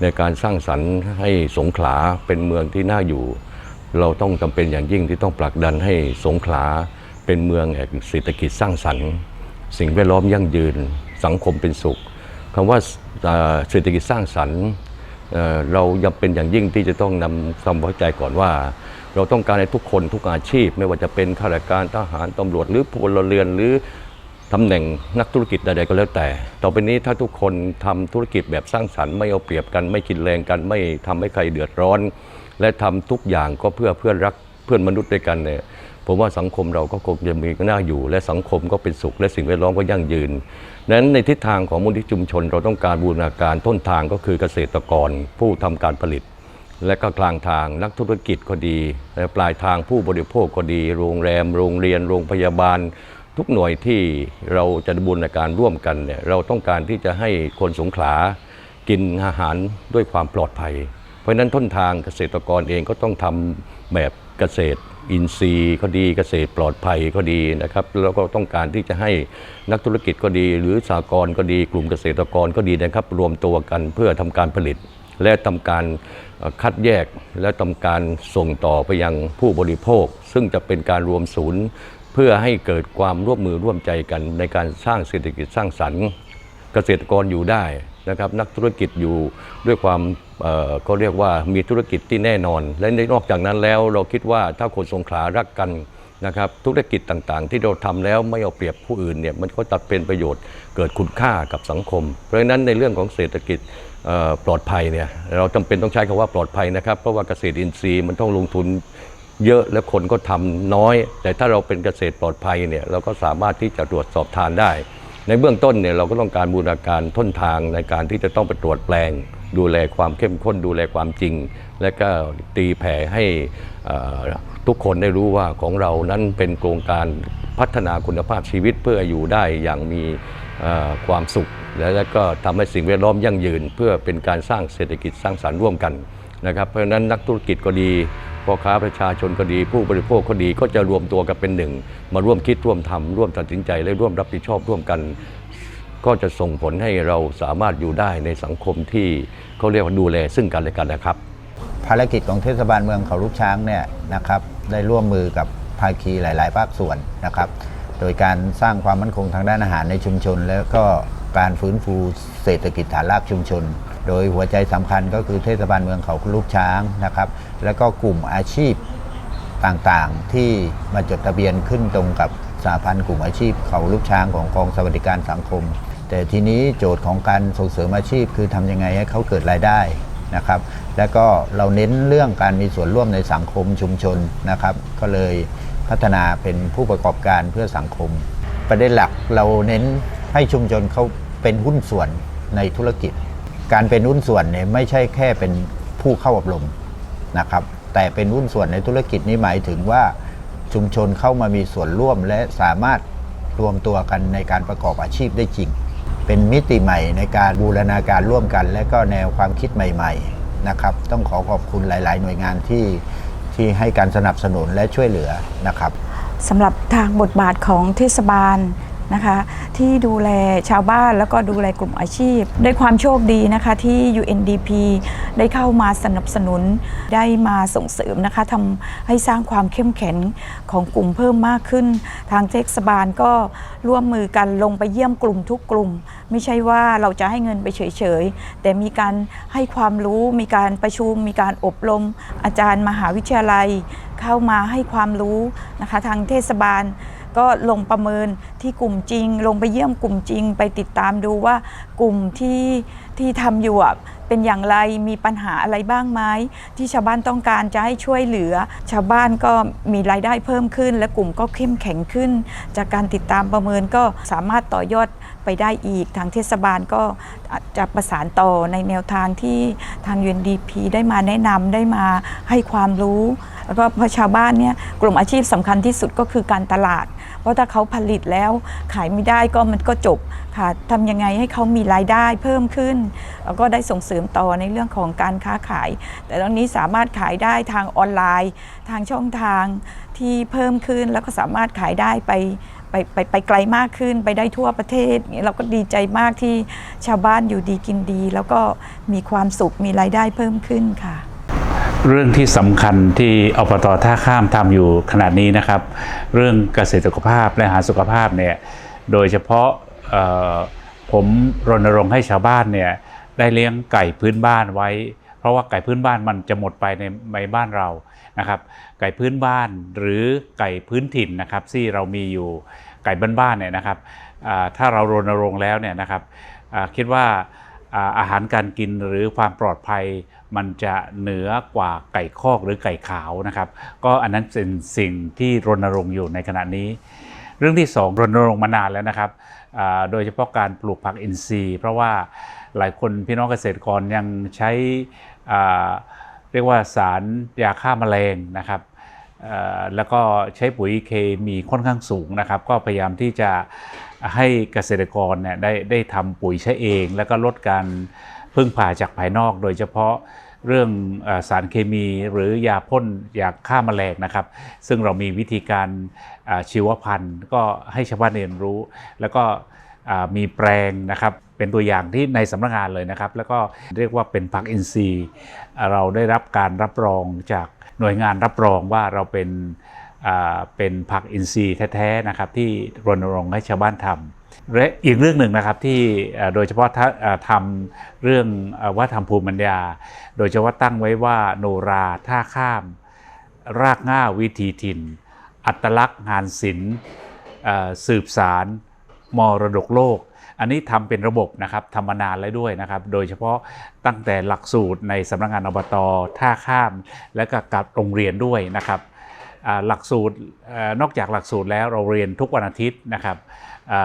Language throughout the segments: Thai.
ในการสร้างสรรค์ให้สงขลาเป็นเมืองที่น่าอยู่ เราต้องจำเป็นอย่างยิ่งที่ต้องผลักดันให้สงขลาเป็นเมืองแห่งเศรษฐกิจสร้างสรรค์ สิ่งแวดล้อมยั่งยืนสังคมเป็นสุขคำว่าเศรษฐกิจสร้างสรรค์เรายังเป็นอย่างยิ่งที่จะต้องนำความไว้ใจก่อนว่า เราต้องการให้ทุกคนทุกอาชีพ ไม่ว่าจะเป็นข้าราชการทหารตำรวจหรือพลเรือนหรือ ตำแหน่งนักธุรกิจใดๆก็แล้วแต่ ต่อไปนี้ถ้าทุกคนทำธุรกิจแบบสร้างสรรค์ไม่เอาเปรียบกันไม่กินแรงกันไม่ทำให้ใครเดือดร้อน และทำทุกอย่างก็เพื่อเพื่อนรักเพื่อนมนุษย์ด้วยกันเนี่ยผมว่าสังคมเราก็คงจะมีน่าอยู่ และสังคมก็เป็นสุข และสิ่งแวดล้อมก็ยั่งยืนนั้นในทิศทางของมูลนิธิชุมชน เราต้องการบูรณาการต้นทางก็คือเกษตรกร ผู้ทำการผลิต และก็กลางทางนักธุรกิจก็ดี และปลายทางผู้บริโภคก็ดี โรงแรม โรงเรียน โรงพยาบาล ทุกหน่วยที่เราจะบูรณาการร่วมกันเนี่ยเราต้องการที่จะให้คนสงขลากินอาหารด้วยความปลอดภัย เพราะฉะนั้นต้นทางเกษตรกรเองก็ต้องทำแบบเกษตรอินทรีย์ก็ดีเกษตรปลอดภัยก็ดีนะครับแล้วก็ต้องการที่จะให้นักธุรกิจก็ดี หรือสากลก็ดีกลุ่มเกษตรกรก็ดีนะครับ รวมตัวกันเพื่อทำการผลิต และทำการคัดแยกและทำการส่งต่อไปยังผู้บริโภค ซึ่งจะเป็นการรวมศูนย์ เพื่อให้เกิดความร่วมมือร่วมใจกันในการสร้างเศรษฐกิจสร้างสรรค์ เกษตรกรอยู่ได้นะครับ นักธุรกิจอยู่ด้วยความเอ่อก็เรียกว่ามีธุรกิจที่แน่นอน และนอกจากนั้นแล้วเราคิดว่าถ้าคนสงขลารักกันนะครับธุรกิจต่างๆ ที่เราทำแล้วไม่เอาเปรียบผู้อื่นเนี่ยมันก็ตัดเป็นประโยชน์เกิดคุณค่ากับสังคม เพราะฉะนั้นในเรื่องของเศรษฐกิจปลอดภัยเนี่ยเราจำเป็นต้องใช้คำว่าปลอดภัยนะครับ เพราะว่าเกษตรอินทรีย์มันต้องลงทุน เยอะและคนก็ทำน้อย แต่ถ้าเราเป็นเกษตรปลอดภัยเนี่ยเราก็สามารถที่จะตรวจสอบทานได้ ในเบื้องต้นเนี่ยเราก็ต้องการบูรณาการต้นทางในการที่จะต้องไปตรวจแปลง ดูแลความเข้มข้นดูแลความจริง และก็ตีแผ่ให้ทุกคนได้รู้ว่าของเรานั้นเป็นโครงการพัฒนาคุณภาพชีวิตเพื่ออยู่ได้อย่างมีความสุข และแล้วก็ทำให้สิ่งแวดล้อมยั่งยืน เพื่อเป็นการสร้างเศรษฐกิจสร้างสรรค์ร่วมกันนะครับเพราะฉะนั้นนักธุรกิจก็ดี พ่อค้าประชาชนก็ดี ผู้บริโภคก็ดีก็จะรวมตัวกันเป็นหนึ่ง มาร่วมคิดร่วมทำร่วมตัดสินใจและร่วมรับผิดชอบร่วมกัน ก็จะส่งผลให้เราสามารถอยู่ได้ในสังคมที่เขาเรียกว่าดูแลซึ่งกันและกันนะครับ ภารกิจของเทศบาลเมืองเขาลูกช้างเนี่ยนะครับได้ร่วมมือกับภาคีหลาย ๆ ภาคส่วนนะครับ โดยการสร้างความมั่นคงทางด้านอาหารในชุมชน แล้วก็การฟื้นฟูเศรษฐกิจฐานรากชุมชน โดยหัวใจสำคัญก็คือเทศบาลเมืองเขาลูกช้างนะครับ แล้วก็กลุ่มอาชีพต่างๆ ที่มาจดทะเบียนขึ้นตรงกับสหพันธ์กลุ่มอาชีพเขาลูกช้างของกองสวัสดิการสังคม แต่ทีนี้โจทย์ของการส่งเสริมอาชีพคือทำยังไงให้เขาเกิดรายได้นะครับ แล้วก็เราเน้นเรื่องการมีส่วนร่วมในสังคมชุมชนนะครับ ก็เลยพัฒนาเป็นผู้ประกอบการเพื่อสังคม ประเด็นหลักเราเน้นให้ชุมชนเขาเป็นหุ้นส่วนในธุรกิจ การเป็นหุ้นส่วนเนี่ยไม่ใช่แค่เป็นผู้เข้าอบรมนะครับ แต่เป็นหุ้นส่วนในธุรกิจนี้หมายถึงว่าชุมชนเข้ามามีส่วนร่วมและสามารถรวมตัวกันในการประกอบอาชีพได้จริง เป็นมิติใหม่ในการบูรณาการร่วมกัน และก็แนวความคิดใหม่ ๆนะครับ ต้องขอขอบคุณหลาย ๆ หน่วยงานที่ที่ให้การสนับสนุนและช่วยเหลือนะครับสำหรับทางบทบาทของเทศบาล นะคะที่ดูแลชาวบ้านแล้วก็ดูแลกลุ่มอาชีพได้ความโชคดีนะคะที่ UNDP ได้เข้ามาสนับสนุนได้มาส่งเสริมนะคะทำให้สร้างความเข้มแข็งของกลุ่มเพิ่มมากขึ้น ทางเทศบาลก็ร่วมมือกันลงไปเยี่ยมกลุ่มทุกกลุ่ม ไม่ใช่ว่าเราจะให้เงินไปเฉยๆ แต่มีการให้ความรู้มีการประชุม มีการอบรม อาจารย์มหาวิทยาลัย เข้ามาให้ความรู้นะคะทางเทศบาลก็ลงประเมิน ที่กลุ่มจริง ลงไปเยี่ยมกลุ่มจริง ไปติดตามดูว่ากลุ่มที่ที่ทำอยู่เป็นอย่างไรมีปัญหาอะไรบ้างไหมที่ชาวบ้านต้องการจะให้ช่วยเหลือ ชาวบ้านก็มีรายได้เพิ่มขึ้น และกลุ่มก็เข้มแข็งขึ้น จากการติดตามประเมินก็สามารถต่อยอดไปได้อีก ทางเทศบาลก็จะประสานต่อในแนวทางที่ทาง UNDP ได้มาแนะนำได้มาให้ความรู้ แล้วก็พราะชาวบ้านเนี่ยกลุ่มอาชีพสำคัญที่สุดก็คือการตลาด เพราะถ้าเขาผลิตแล้วขายไม่ได้ก็มันก็จบค่ะทำยังไงให้เขามีรายได้เพิ่มขึ้น แล้วก็ได้ส่งเสริมต่อในเรื่องของการค้าขาย แต่ตอนนี้สามารถขายได้ทางออนไลน์ ทางช่องทางที่เพิ่มขึ้นแล้วก็สามารถขายได้ไปไปไปไปไกลมากขึ้นไปได้ทั่วประเทศเราก็ดีใจมากที่ชาวบ้านอยู่ดีกินดี แล้วก็มีความสุขมีรายได้เพิ่มขึ้นค่ะ เรื่องที่สำคัญที่อบตท่าข้ามทำอยู่ขณะนี้นะครับ เรื่องเกษตรสุขภาพและอาหารสุขภาพเนี่ยโดยเฉพาะผมรณรงค์ให้ชาวบ้านเนี่ยได้เลี้ยงไก่พื้นบ้านไว้ เพราะว่าไก่พื้นบ้านมันจะหมดไปในในบ้านเรานะครับ ไก่พื้นบ้านหรือไก่พื้นถิ่นนะครับที่เรามีอยู่ไก่บ้านๆเนี่ยนะครับถ้าเรารณรงค์แล้วเนี่ยนะครับคิดว่าอาหารการกินหรือความปลอดภัย มันจะเหนือกว่าไก่คอกหรือไก่ขาวนะครับ ก็อันนั้นเป็นสิ่งที่รณรงค์อยู่ในขณะนี้ เรื่องที่สองรณรงค์มานานแล้วนะครับ โดยเฉพาะการปลูกผักอินทรีย์ เพราะว่าหลายคนพี่น้องเกษตรกรยังใช้เรียกว่าสารยาฆ่าแมลงนะครับแล้วก็ใช้ปุ๋ยเคมีค่อนข้างสูงนะครับ ก็พยายามที่จะให้เกษตรกรเนี่ยได้ได้ทำปุ๋ยใช้เอง แล้วก็ลดการ พึ่งพาจากภายนอก โดยเฉพาะเรื่องสารเคมีหรือยาพ่นยาฆ่าแมลงนะครับ ซึ่งเรามีวิธีการชีวพันธุ์ ก็ให้ชาวบ้านเรียนรู้ แล้วก็มีแปลงนะครับเป็นตัวอย่างที่ในสำนักงานเลยนะครับ แล้วก็เรียกว่าเป็นผักอินทรีย์ เราได้รับการรับรองจากหน่วยงานรับรองว่าเราเป็นเป็นผักอินทรีย์แท้ๆนะครับที่รณรงค์ให้ชาวบ้านทำ และอีกเรื่องหนึ่งนะครับที่โดยเฉพาะถ้าทำเรื่องอ่าวัฒนธรรมภูมิปัญญา โดยเฉพาะตั้งไว้ว่าโนราท่าข้าม รากง่าวิถีถิ่น อัตลักษณ์งานศิลป์สืบสารมรดกโลก อันนี้ทำเป็นระบบนะครับทำมานานแล้วด้วยนะครับ โดยเฉพาะตั้งแต่หลักสูตรในสำนักงานอบตท่าข้าม และก็กับโรงเรียนด้วยนะครับหลักสูตรนอกจากหลักสูตรแล้วเราเรียนทุกวันอาทิตย์นะครับ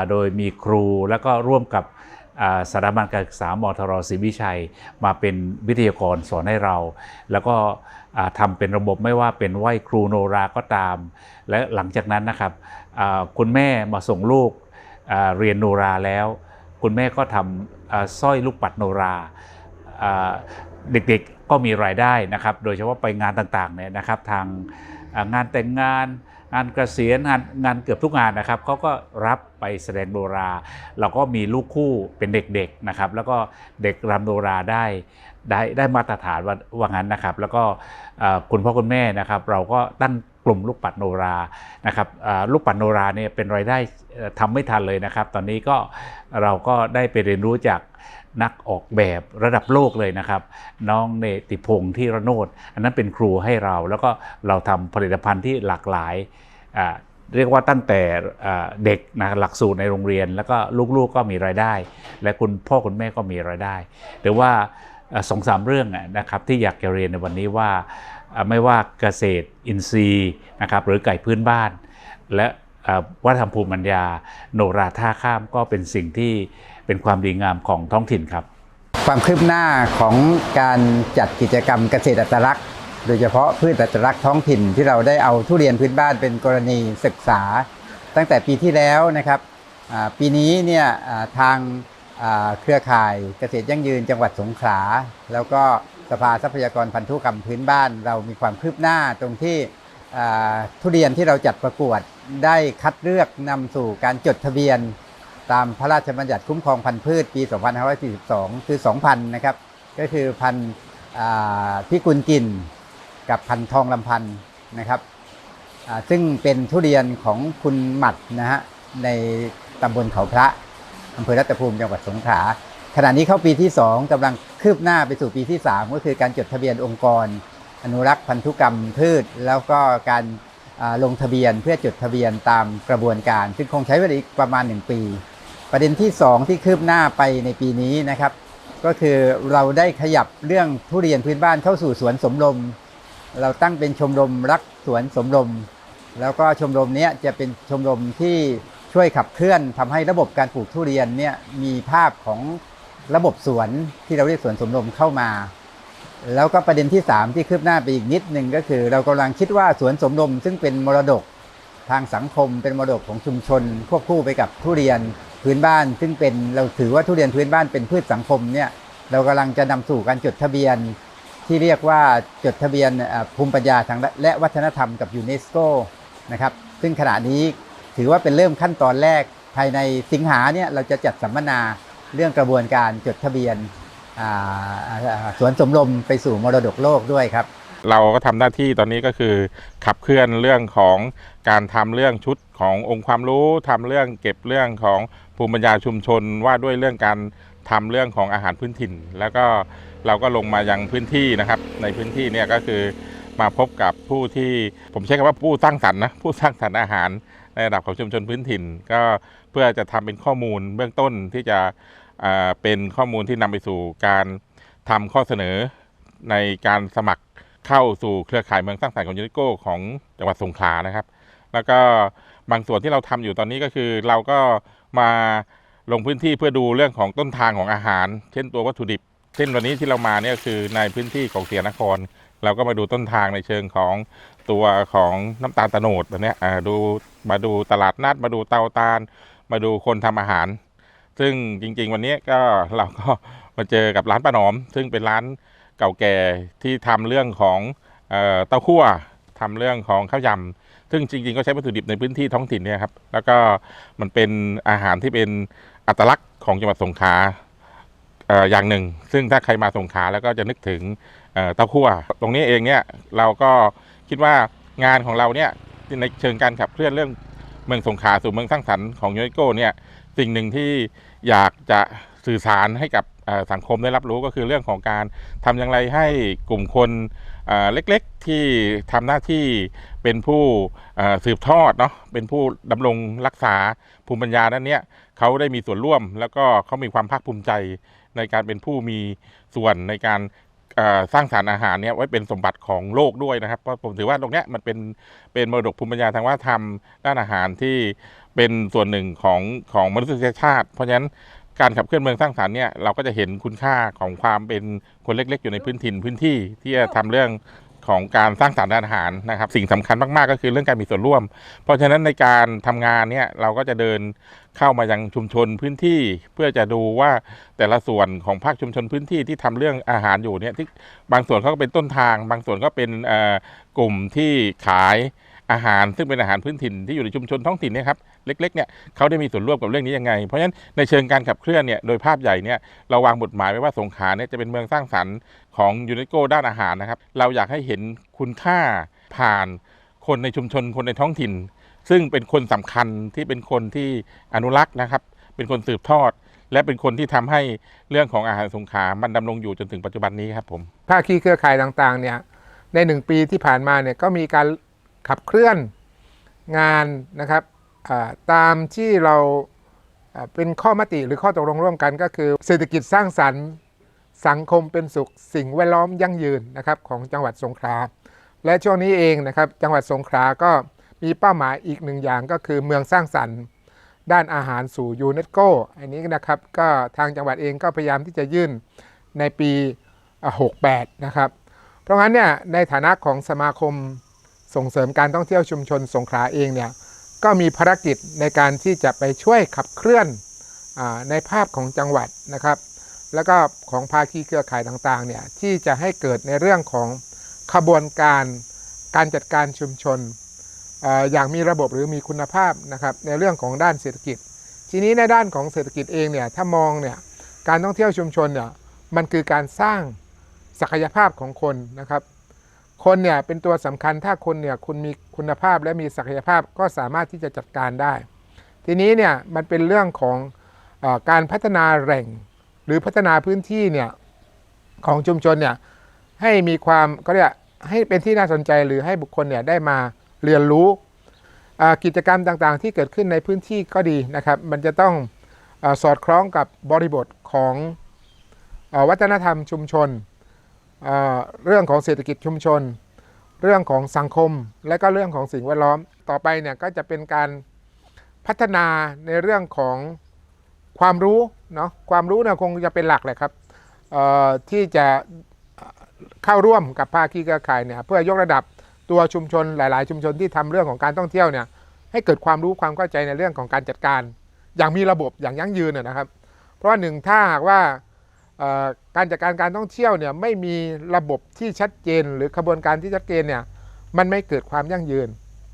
โดยมีครูแล้วก็ร่วมกับอ่าสถาบันการศึกษามทรศรีวิชัย มาเป็นวิทยากรสอนให้เรา แล้วก็อ่าทำเป็นระบบไม่ว่าเป็นไหวครูโนราก็ตาม และหลังจากนั้นนะครับคุณแม่มาส่งลูกเรียนโนราแล้ว คุณแม่ก็ทำสร้อยลูกปัดโนราเด็กๆก็มีรายได้นะครับ โดยเฉพาะไปงานต่างๆเนี่ยนะครับ ทางงานแต่งงาน งานเกษียณงานงานเกือบทุกงานนะครับเขาก็รับ ไปแสดงโนรา เราก็มีลูกคู่เป็นเด็กๆนะครับ แล้วก็เด็กรำโนราได้ได้ได้มาตรฐานว่าว่างั้นนะครับ แล้วก็คุณพ่อคุณแม่นะครับ เราก็ตั้งกลุ่มลูกปัดโนรานะครับลูกปัดโนราเนี่ยเป็นรายได้ทำไม่ทันเลยนะครับ ตอนนี้ก็เราก็ได้ไปเรียนรู้จากนักออกแบบระดับโลกเลยนะครับ น้องเนติพงษ์ที่ระโนดอันนั้นเป็นครูให้เรา แล้วก็เราทำผลิตภัณฑ์ที่หลากหลาย เรียกว่าตั้งแต่เด็กนะหลักสูตรในโรงเรียน แล้วก็ลูกๆก็มีรายได้ และคุณพ่อคุณแม่ก็มีรายได้ หรือว่าสองสามเรื่องนะครับที่อยากจะเรียนในวันนี้ว่าไม่ว่าเกษตรอินทรีย์นะครับหรือไก่พื้นบ้าน และวัฒนธรรมภูมิปัญญา โนราท่าข้ามก็เป็นสิ่งที่เป็นความดีงามของท้องถิ่นครับ ความคืบหน้าของการจัดกิจกรรมเกษตรอัตลักษณ์ โดยเฉพาะพืชอัตลักษณ์ท้องถิ่นที่เราได้เอาทุเรียนพื้นบ้านเป็นกรณีศึกษา ตั้งแต่ปีที่แล้วนะครับปีนี้เนี่ยทางเครือข่ายเกษตรยั่งยืนจังหวัดสงขลา แล้วก็สภาทรัพยากรพันธุกรรมพื้นบ้าน เรามีความคืบหน้าตรงที่ทุเรียนที่เราจัดประกวดได้คัดเลือกนำสู่การจดทะเบียน ตามพระราชบัญญัติคุ้มครองพันธุ์พืชปี 2542 คือ 2,000 นะครับ ก็คือพันธุ์อ่าพิกุลกิน กับพันธุ์ทองลำพันธ์นะครับซึ่งเป็นทุเรียนของคุณหมัดนะฮะในตำบลเขาพระอำเภอรัตภูมิจังหวัดสงขลาขณะนี้เข้าปีที่ 2กำลังคืบหน้าไปสู่ปีที่ 3 ก็คือการจดทะเบียนองค์กร อนุรักษ์พันธุกรรมพืช แล้วก็การลงทะเบียนเพื่อจดทะเบียนตามกระบวนการ ซึ่งคงใช้เวลาอีกประมาณ 1 ปี ประเด็นที่ 2 ที่คืบหน้าไปในปีนี้นะครับ ก็คือเราได้ขยับเรื่องทุเรียนพื้นบ้านเข้าสู่สวนสมรม เราตั้งเป็นชมรมรักสวนสมรม แล้วก็ชมรมนี้จะเป็นชมรมที่ช่วยขับเคลื่อนทำให้ระบบการปลูกทุเรียนเนี่ยมีภาพของระบบสวนที่เราเรียกสวนสมรมเข้ามา แล้วก็ประเด็นที่ 3 ที่คืบหน้าไปอีกนิดหนึ่งก็คือ เรากำลังคิดว่าสวนสมรมซึ่งเป็นมรดกทางสังคม เป็นมรดกของชุมชน ควบคู่ไปกับทุเรียนพื้นบ้าน ซึ่งเป็นเราถือว่าทุเรียนพื้นบ้านเป็นพืชสังคมเนี่ยเรากำลังจะนำสู่การจดทะเบียน ที่เรียกว่าจดทะเบียนภูมิปัญญาทางและวัฒนธรรมกับยูเนสโกนะครับซึ่งขณะนี้ถือว่าเป็นเริ่มขั้นตอนแรกภายในสิงหาเนี่ยเราจะจัดสัมมนาเรื่องกระบวนการจดทะเบียนสวนสมรมไปสู่มรดกโลกด้วยครับ เราก็ทำหน้าที่ตอนนี้ก็คือขับเคลื่อนเรื่องของการทำเรื่องชุดขององค์ความรู้ทำเรื่องเก็บเรื่องของภูมิปัญญาชุมชนว่าด้วยเรื่องการทำเรื่องของอาหารพื้นถิ่น แล้วก็ เราก็ลงมายังพื้นที่นะครับ ในพื้นที่เนี่ยก็คือมาพบกับผู้ที่ผมใช้คำว่าผู้สร้างสรรค์นะผู้สร้างสรรค์อาหารในระดับของชุมชนพื้นถิ่น ก็เพื่อจะทำเป็นข้อมูลเบื้องต้นที่จะเป็นข้อมูลที่นำไปสู่การทำข้อเสนอในการสมัครเข้าสู่เครือข่ายเมืองสร้างสรรค์ของยูนิโกของจังหวัดสงขลานะครับ แล้วก็บางส่วนที่เราทำอยู่ตอนนี้ก็คือเราก็มาลงพื้นที่เพื่อดูเรื่องของต้นทางของอาหาร เช่นตัววัตถุดิบ เช่นวันนี้ที่เรามาเนี่ยคือในพื้นที่ของเสียนคร เราก็มาดูต้นทางในเชิงของตัวของน้ำตาลตะโนดแบบเนี้ยอ่าดูมาดูตลาดนัดมาดูเตาตาล มาดูคนทำอาหาร ซึ่งจริง ๆ วันนี้ก็เราก็มาเจอกับร้านป้าหนอม ซึ่งเป็นร้านเก่าแก่ที่ทำเรื่องของเต้าคั่วทำเรื่องของข้าวยำซึ่งจริง ๆ ก็ใช้วัตถุดิบในพื้นที่ท้องถิ่นเนี่ยครับแล้วก็มันเป็นอาหารที่เป็นอัตลักษณ์ของจังหวัดสงขลา อย่างหนึ่ง ซึ่งถ้าใครมาสงขลาแล้วก็จะนึกถึงเต้าคั่วตรงนี้เองเนี่ยเราก็คิดว่างานของเราเนี่ยในเชิงการขับเคลื่อนเรื่องเมืองสงขลาสู่เมืองสร้างสรรค์ของยูเนโกเนี่ยสิ่งหนึ่งที่อยากจะสื่อสารให้กับสังคมได้รับรู้ก็คือเรื่องของการทำอย่างไรให้กลุ่มคนเล็กๆที่ทำหน้าที่เป็นผู้สืบทอดเนาะเป็นผู้ดำรงรักษาภูมิปัญญาด้านเนี้ยเขาได้มีส่วนร่วมแล้วก็เขามีความภาคภูมิใจ ในการเป็นผู้มีส่วนในการสร้างสารรอาหารเนี่ยไว้เป็นสมบัติของโลกด้วยนะครับเพราะผมถือว่าตรงนี้มันเป็นเป็นมรดกภูมิปัญญาทางวัฒนธรรมด้านอาหารที่เป็นส่วนหนึ่งของของมนุษยชาติ เพราะฉะนั้นการขับเคลื่อนเมืองสร้างสรรค์เนี่ยเราก็จะเห็นคุณค่าของความเป็นคนเล็ก ๆ อยู่ในพื้นถิ่นพื้นที่ที่จะทำเรื่อง ของการสร้างสรรค์ด้านอาหารนะครับ สิ่งสำคัญมากๆก็คือเรื่องการมีส่วนร่วม เพราะฉะนั้นในการทำงานเนี่ยเราก็จะเดินเข้ามายังชุมชนพื้นที่ เพื่อจะดูว่าแต่ละส่วนของภาคชุมชนพื้นที่ที่ทำเรื่องอาหารอยู่เนี่ยที่บางส่วนเขาก็เป็นต้นทาง บางส่วนก็เป็นกลุ่มที่ขาย อาหารซึ่งเป็นอาหารพื้นถิ่นที่อยู่ในชุมชนท้องถิ่นเนี่ยครับเล็กๆเนี่ยเขาได้มีส่วนร่วมกับเรื่องนี้ยังไง เพราะฉะนั้นในเชิงการขับเคลื่อนเนี่ยโดยภาพใหญ่เนี่ยเราวางบทหมายไว้ว่าสงขลาเนี่ยจะเป็นเมืองสร้างสรรค์ของยูเนสโกด้านอาหารนะครับเราอยากให้เห็นคุณค่าผ่านคนในชุมชนคนในท้องถิ่น ซึ่งเป็นคนสำคัญที่เป็นคนที่อนุรักษ์นะครับ เป็นคนสืบทอด และเป็นคนที่ทำให้เรื่องของอาหารสงขามันดำรงอยู่จนถึงปัจจุบันนี้ครับผมภาคีเครือข่ายต่างๆเนี่ยในหนึ่งปีที่ผ่านมาเนี่ยก็มีการ ขับเคลื่อนงานนะครับตามที่เราเป็นข้อมติหรือข้อตกลงร่วมกันก็คือ เศรษฐกิจสร้างสรรค์ สังคมเป็นสุขสิ่งแวดล้อมยั่งยืนนะครับของจังหวัดสงขลาและช่วงนี้เองนะครับจังหวัดสงขลาก็มีเป้าหมายอีกหนึ่งอย่างก็คือเมืองสร้างสรรค์ด้านอาหารสู่ยูเนสโกอันนี้นะครับก็ทางจังหวัดเองก็พยายามที่จะยื่นในปี 68 นะครับ เพราะงั้นเนี่ยในฐานะของสมาคม ส่งเสริมการท่องเที่ยวชุมชนสงขลาเองเนี่ยก็มีภารกิจในการที่จะไปช่วยขับเคลื่อนอในภาพของจังหวัดนะครับ แล้วก็ของภาคีเครือข่ายต่างๆเนี่ยที่จะให้เกิดในเรื่องของขบวนการการจัดการชุมชนออย่างมีระบบหรือมีคุณภาพนะครับในเรื่องของด้านเศรษฐกิจ ทีนี้ในด้านของเศรษฐกิจเองเนี่ยถ้ามองเนี่ยการท่องเที่ยวชุมชนเนี่ยมันคือการสร้างศักยภาพของคนนะครับ คนเนี่ยเป็นตัวสำคัญถ้าคนเนี่ยคุณมีคุณภาพและมีศักยภาพก็สามารถที่จะจัดการได้ ทีนี้เนี่ยมันเป็นเรื่องของอการพัฒนาแหล่ง หรือพัฒนาพื้นที่เนี่ยของชุมชนเนี่ยให้มีความก็เรียกให้เป็นที่น่าสนใจหรือให้บุคคลเนี่ยได้มาเรียนรู้กิจกรรมต่างๆ ที่เกิดขึ้นในพื้นที่ก็ดีนะครับ มันจะต้องอสอดคล้องกับบริบทของอวัฒนธรรมชุมชน เรื่องของเศรษฐกิจชุมชน เรื่องของสังคม และก็เรื่องของสิ่งแวดล้อม ต่อไปเนี่ยก็จะเป็นการพัฒนาในเรื่องของความรู้เนาะความรู้เนี่ยคงจะเป็นหลักแหละครับที่จะเข้าร่วมกับภาคีเครือข่ายเนี่ยเพื่อยกระดับตัวชุมชนหลาย ๆ ชุมชนที่ทำเรื่องของการท่องเที่ยวเนี่ยให้เกิดความรู้ความเข้าใจในเรื่องของการจัดการ อย่างมีระบบอย่างยั่งยืนนะนะครับ เพราะว่าหนึ่งถ้าหากว่า การจัดการการท่องเที่ยวเนี่ยไม่มีระบบที่ชัดเจน หรือขบวนการที่ชัดเจนเนี่ยมันไม่เกิดความยั่งยืน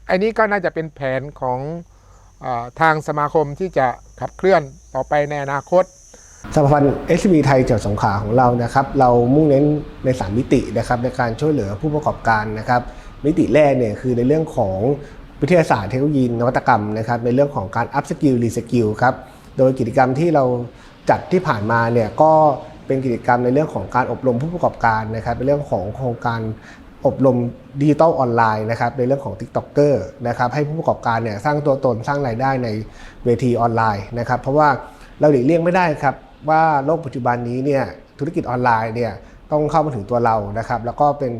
อันนี้ก็น่าจะเป็นแผนของอทางสมาคมที่จะขับเคลื่อนต่อไปในอนาคตสหพันธ์ SME ไทยจังหวัดสงขลาของเรานะครับ เรามุ่งเน้นใน 3 มิตินะครับในการช่วยเหลือผู้ประกอบการนะครับ มิติแรกเนี่ยคือในเรื่องของวิทยาศาสตร์เทคโนโลยีนวัตกรรมนะครับ ในเรื่องของการ up skill re skill ครับ โดยกิจกรรมที่เราจัดที่ผ่านมาเนี่ยก็ เป็นกิจกรรมในเรื่องของการอบรมผู้ประกอบการนะครับในเรื่องของโครงการอบรมดิจิตอลออนไลน์นะครับในเรื่องของ TikToker นะครับให้ผู้ประกอบการเนี่ยสร้างตัวตนสร้างรายได้ในเวทีออนไลน์นะครับเพราะว่าเราหลีกเลี่ยงไม่ได้ครับว่าโลกปัจจุบันนี้เนี่ยธุรกิจออนไลน์เนี่ยต้องเข้ามาถึงตัวเรานะครับแล้วก็เป็น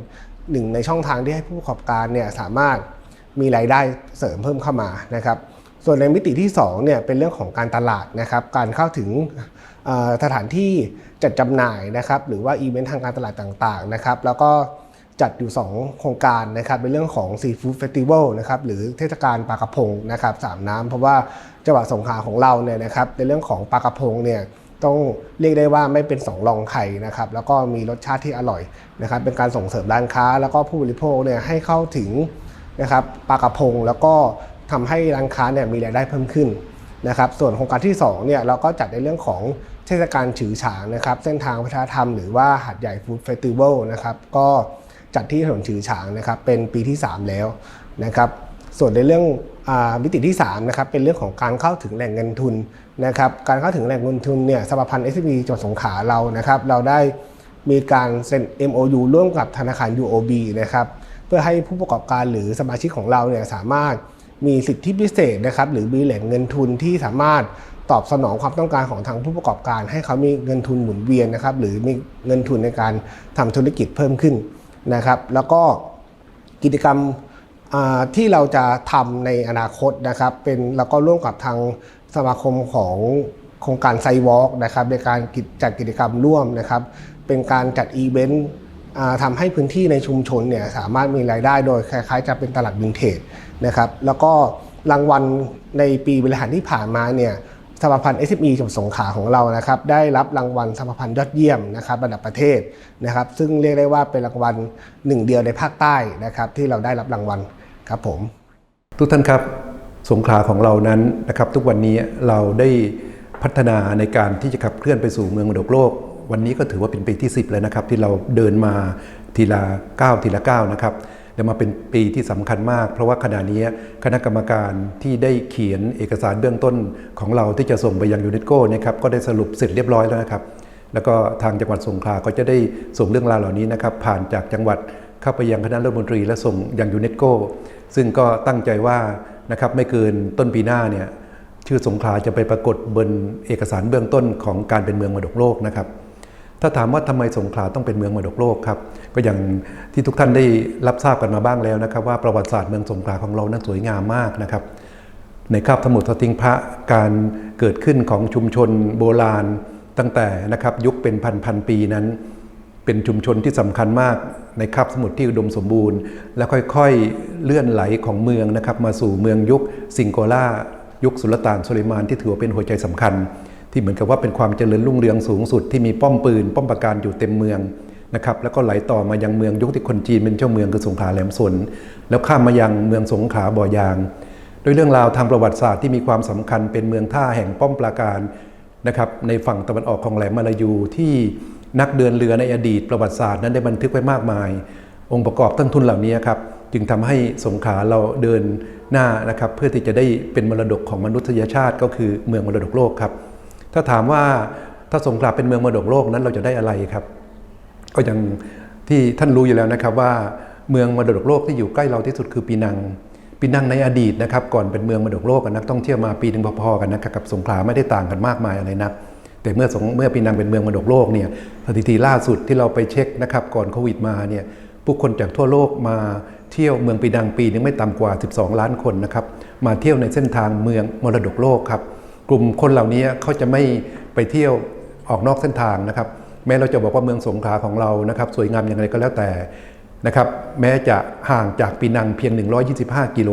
หนึ่งในช่องทางที่ให้ผู้ประกอบการเนี่ยสามารถมีรายได้เสริมเพิ่มเข้ามานะครับส่วนในมิติที่2เนี่ยเป็นเรื่องของการตลาดนะครับการเข้าถึง สถานที่จัดจำหน่ายนะครับหรือว่าอีเวนต์ทางการตลาดต่างๆนะครับแล้วก็จัดอยู่ 2 โครงการนะครับเป็นเรื่องของซีฟู้ดเฟสติวัลนะครับหรือเทศกาลปลากระพงนะครับสามน้ำเพราะว่าจังหวัดสงขลาของเราเนี่ยนะครับในเรื่องของปลากระพงเนี่ยต้องเรียกได้ว่าไม่เป็นสองรองใครนะครับแล้วก็มีรสชาติที่อร่อยนะครับเป็นการส่งเสริมร้านค้า แล้วก็ผู้บริโภคเนี่ยให้เข้าถึงนะครับปลากระพง แล้วก็ทำให้ร้านค้าเนี่ยมีรายได้เพิ่มขึ้น นะครับส่วนโครงการที่2เนี่ยเราก็จัดในเรื่องของเทศกาลฉือฉางนะครับเส้นทางวัฒนธรรมหรือว่าหัดใหญ่ฟู้ดเฟสติวัลนะครับก็จัดที่ถนนฉือฉางนะครับเป็นปีที่ 3 แล้วนะครับส่วนในเรื่องอามิติที่3นะครับเป็นเรื่องของการเข้าถึงแหล่งเงินทุนนะครับการเข้าถึงแหล่งเงินทุนเนี่ยสภาพันธ์ s อ b จังหวัดสงขลาเรานะครับเราได้มีการเซ็น MOU ร่วมกับธนาคาร UOB นะครับเพื่อให้ผู้ประกอบการหรือสมาชิกของเราเนี่ยสามารถ มีสิทธิพิเศษนะครับหรือมีแหล่งเงินทุนที่สามารถตอบสนองความต้องการของทางผู้ประกอบการ ให้เขามีเงินทุนหมุนเวียนนะครับหรือมีเงินทุนในการทำธุรกิจเพิ่มขึ้นนะครับ แล้วก็กิจกรรมที่เราจะทำในอนาคตนะครับเป็นเราก็ร่วมกับทางสมาคมของโครงการไซวอล์กนะครับในการจัดกิจกรรมร่วมนะครับ เป็นการจัดอีเวนต์ทำให้พื้นที่ในชุมชนเนี่ยสามารถมีรายได้โดยคล้ายๆ จะเป็นตลาดวินเทจ นะครับแล้วก็รางวัลในปีบริหารที่ผ่านมาเนี่ยสมาพันธ์ SME จังหวัดสงขลาของเรานะครับได้รับรางวัลสมาพันธ์ยอดเยี่ยมนะครับระดับประเทศนะครับ ซึ่งเรียกได้ว่าเป็นรางวัลหนึ่งเดียวในภาคใต้นะครับ ที่เราได้รับรางวัลครับผม ทุกท่านครับสงขลาของเรานั้นนะครับ ทุกวันนี้เราได้พัฒนาในการที่จะขับเคลื่อนไปสู่เมืองมรดกโลก วันนี้ก็ถือว่าเป็นปีที่ 10 แล้วนะครับ ที่เราเดินมาทีละก้าทีละก้านะครับ และมาเป็นปีที่สำคัญมาก เพราะว่าขณะนี้คณะกรรมการที่ได้เขียนเอกสารเบื้องต้นของเราที่จะส่งไปยังยูเนสโกนะครับก็ได้สรุปเสร็จเรียบร้อยแล้วนะครับแล้วก็ทางจังหวัดสงขลาก็จะได้ส่งเรื่องราวเหล่านี้นะครับผ่านจากจังหวัดเข้าไปยังคณะรัฐมนตรีและส่งยังยูเนสโกซึ่งก็ตั้งใจว่านะครับไม่เกินต้นปีหน้าเนี่ยชื่อสงขลาจะไปปรากฏบนเอกสารเบื้องต้นของการเป็นเมืองมรดกโลกนะครับ ถ้าถามว่าทำไมสงขลาต้องเป็นเมืองมรดกโลกครับ ก็อย่างที่ทุกท่านได้รับทราบกันมาบ้างแล้วนะครับ ว่าประวัติศาสตร์เมืองสงขลาของเรานั้นสวยงามมากนะครับในคาบสมุทรสติงพระการเกิดขึ้นของชุมชนโบราณตั้งแต่นะครับยุคเป็นพันพันปีนั้น เป็นชุมชนที่สำคัญมากในคาบสมุทรที่อุดมสมบูรณ์ และค่อยๆเลื่อนไหลของเมืองนะครับมาสู่เมืองยุคซิงโกล่ายุคสุลต่านสุเลมานที่ถือว่าเป็นหัวใจสำคัญ ที่เหมือนกับว่าเป็นความเจริญรุ่งเรืองสูงสุดที่มีป้อมปืน ป้อมปราการอยู่เต็มเมืองนะครับแล้วก็ไหลต่อมายังเมืองยุคที่คนจีนเป็นเจ้าเมืองคือสงขลาแหลมสนแล้วข้ามมายังเมืองสงขลาบ่อยางด้วยเรื่องราวทางประวัติศาสตร์ที่มีความสำคัญเป็นเมืองท่าแห่งป้อมปราการนะครับในฝั่งตะวันออกของแหลมมาลายูที่นักเดินเรือในอดีตประวัติศาสตร์นั้นได้บันทึกไว้มากมาย องค์ประกอบต้นทุนเหล่านี้ครับจึงทำให้สงขลาเราเดินหน้านะครับเพื่อที่จะได้เป็นมรดกของมนุษยชาติก็คือเมืองมรดกโลกครับ ถ้าถามว่าถ้าสงขลาเป็นเมืองมรดกโลกนั้นเราจะได้อะไรครับ ก็อย่างที่ท่านรู้อยู่แล้วนะครับว่าเมืองมรดกโลกที่อยู่ใกล้เราที่สุดคือปีนังปีนังในอดีตนะครับก่อนเป็นเมืองมรดกโลกนักท่องเที่ยวมาปีหนึ่งพอๆกันนะครับกับสงขลาไม่ได้ต่างกันมากมายอะไรนัก แต่เมื่อสงเมื่อปีนังเป็นเมืองมรดกโลกเนี่ยสถิติล่าสุดที่เราไปเช็คนะครับก่อนโควิดมาเนี่ยผู้คนจากทั่วโลกมาเที่ยวเมืองปีนังปีนึงไม่ต่ำกว่า 12 ล้านคนนะครับมาเที่ยวในเส้นทางเมืองมรดกโลกครับ กลุ่มคนเหล่านี้เขาจะไม่ไปเที่ยวออกนอกเส้นทางนะครับ แม้เราจะบอกว่าเมืองสงขลาของเรานะครับ สวยงามอย่างไรก็แล้วแต่นะครับ แม้จะห่างจากปีนังเพียง 125 กิโล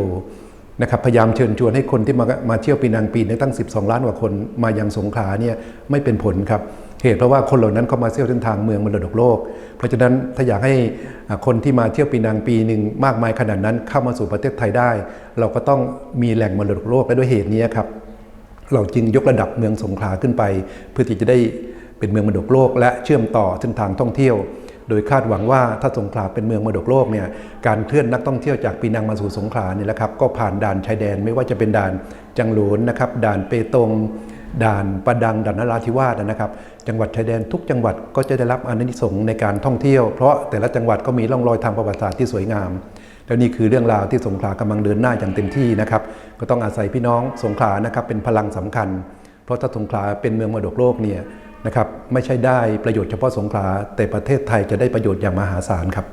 นะครับพยายามเชิญชวนให้คนที่มามาเที่ยวปีนังปีนึงตั้ง 12 ล้านกว่าคนมายังสงขลาเนี่ยไม่เป็นผลครับเหตุเพราะว่าคนเหล่านั้นเขามาเที่ยวเส้นทางเมืองมรดกโลก เพราะฉะนั้นถ้าอยากให้คนที่มาเที่ยวปีนังปีหนึ่งมากมายขนาดนั้นเข้ามาสู่ประเทศไทยได้ เราก็ต้องมีแหล่งมรดกโลกและด้วยเหตุนี้ครับ เราจึงยกระดับเมืองสงขลาขึ้นไป เพื่อที่จะได้เป็นเมืองมรดกโลก และเชื่อมต่อเส้นทางท่องเที่ยว โดยคาดหวังว่าถ้าสงขลาเป็นเมืองมรดกโลกเนี่ยการเคลื่อนนักท่องเที่ยวจากปีนังมาสู่สงขลาเนี่ยแหละครับก็ผ่านด่านชายแดนไม่ว่าจะเป็นด่านจังหลวนนะครับด่านเปตงด่านประดังด่านนราธิวาสนะครับ จังหวัดชายแดนทุกจังหวัดก็จะได้รับอนิสงส์ในการท่องเที่ยว เพราะแต่ละจังหวัดก็มีร่องรอยทางประวัติศาสตร์ที่สวยงาม แล้วนี่คือเรื่องราวที่สงขลากำลังเดินหน้าอย่างเต็มที่นะครับ ก็ต้องอาศัยพี่น้องสงขลานะครับเป็นพลังสำคัญ เพราะถ้าสงขลาเป็นเมืองมรดกโลกเนี่ยนะครับไม่ใช่ได้ประโยชน์เฉพาะสงขลาแต่ประเทศไทยจะได้ประโยชน์อย่างมหาศาลครับ